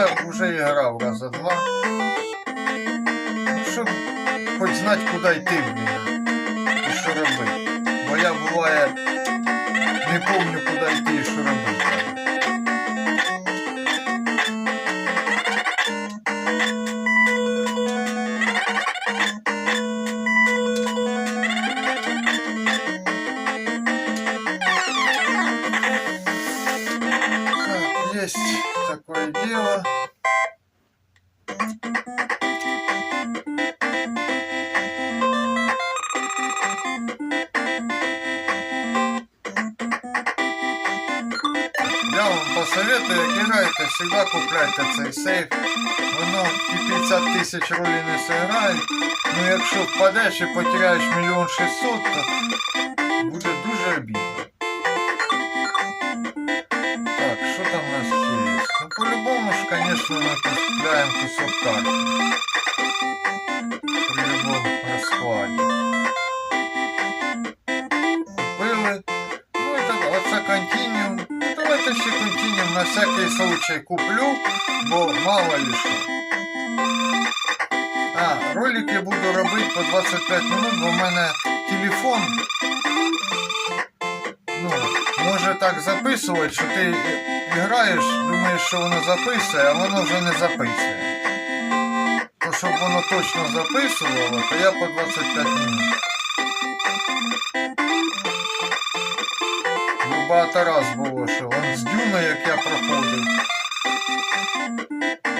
Я вже грав раза два. Ну, щоб хоч знати, куди йти, блін. І що робити. Бо я буває не помню, куди йти такое дело. Я вам посоветую, як граєте, всегда купляйте цей сейф. Воно і 50 тисяч ролі не зіграє. Ну якщо впадеш і потеряєш мільйон шістсот, то буде дуже обідно. Ну, по-любому конечно, ми купляємо кусок карти. При любому розкладі. Купили. Ну, это, оце на всякий случай куплю, бо мало ли що. А, ролики буду робити по 25 минут, бо в мене телефон може так записувати, що ти граєш, думаєш, що воно записує, а воно вже не записує. То щоб воно точно записувало, то я по 25 минут. Ну, багато раз було, що он з дюна, як я проходив.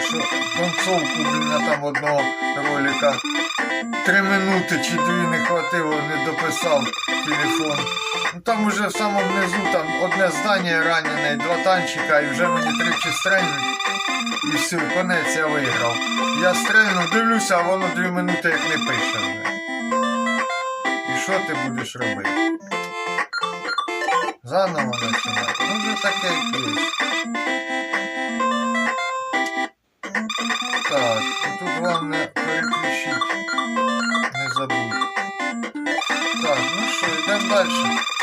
Що концовку, блін, а там одного ролика. Три минути чи дві не хватило, не дописав телефон. Там уже в самому низу там одне здання ранене, два танчика, і вже мені тричі стрельнуть. І все, конець я виграв. Я стрельнув, дивлюся, а воно дві минути як не пише. І що ти будеш робити? Заново починати. Ну вже таке є. Так, і тут головне переключити. Не забудь. Так, ну що, йдемо далі.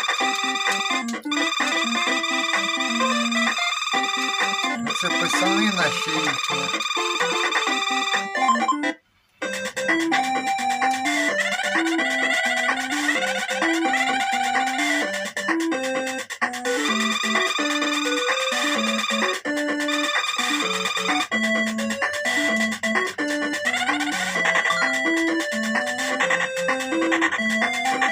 Це писанина ще їхня.